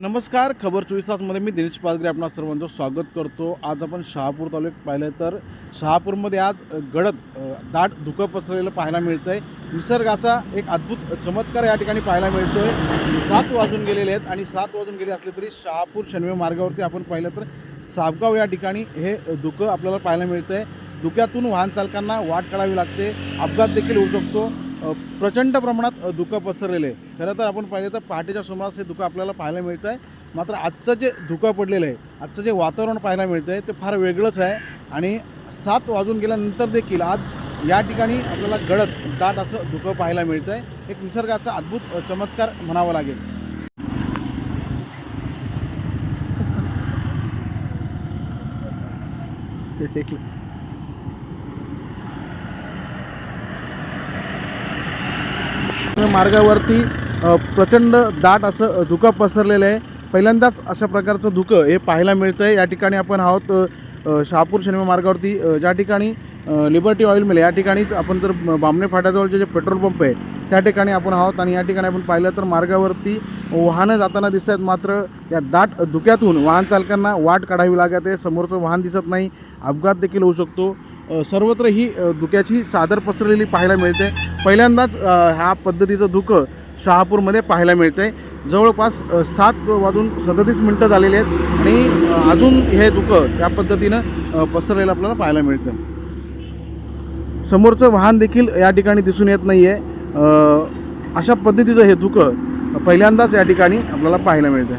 नमस्कार खबर चोवीस तासमध्ये मी दिनेश पाचगरे आपणा सर्वांचं स्वागत करतो. आज आपण शहापूर तालुक्यात पाहिलं तर शहापूरमध्ये आज गडद दाट धुकं पसरलेलं पाहायला मिळतं आहे निसर्गाचा एक अद्भुत चमत्कार या ठिकाणी पाहायला मिळतो आहे सात वाजून गेलेले आहेत आणि सात वाजून गेले असले तरी शहापूर शनवे मार्गावरती आपण पाहिलं तर सापगाव या ठिकाणी हे धुकं आपल्याला पाहायला मिळतं आहे धुक्यातून वाहन चालकांना वाट काढावी लागते. अपघात देखील होऊ शकतो. प्रचंड प्रमाणात धुकं पसरलेलं आहे. खरं तर आपण पाहिलं तर पहाटेच्या सुमारास हे धुकं आपल्याला पाहायला मिळतं आहे मात्र आजचं जे धुकं पडलेलं आहे आजचं जे वातावरण पाहायला मिळतं आहे ते फार वेगळंच आहे. आणि सात वाजून गेल्यानंतर देखील आज या ठिकाणी आपल्याला गडद दाट असं धुकं पाहायला मिळतं आहे एक निसर्गाचा अद्भुत चमत्कार म्हणावा लागेल. मार्गावरती प्रचंड दाट असं धुकं पसरलेलं आहे. पहिल्यांदाच अशा प्रकारचं धुकं हे पाहायला मिळतं आहे या ठिकाणी आपण आहोत शहापूर शनिवार मार्गावरती ज्या ठिकाणी लिबर्टी ऑइल मिल या ठिकाणीच आपण जर बामणे फाट्याजवळचे जे पेट्रोल पंप आहे त्या ठिकाणी आपण आहोत. आणि या ठिकाणी आपण पाहिलं तर मार्गावरती वाहनं जाताना दिसत आहेत. मात्र या दाट धुक्यातून वाहन चालकांना वाट काढावी लागत आहे. समोरचं वाहन दिसत नाही. अपघात देखील होऊ शकतो. सर्वत्र ही धुक्याची चादर पसरलेली पाहायला मिळते. पहिल्यांदाच ह्या पद्धतीचं धुकं शहापूरमध्ये पाहायला मिळतं. आहे जवळपास सात वाजून सदतीस मिनटं झालेली आहेत आणि अजून हे धुकं त्या पद्धतीनं पसरलेलं आपल्याला पाहायला मिळतं. समोरचं वाहन देखील या ठिकाणी दिसून येत नाही आहे अशा पद्धतीचं हे धुकं पहिल्यांदाच या ठिकाणी आपल्याला पाहायला मिळतं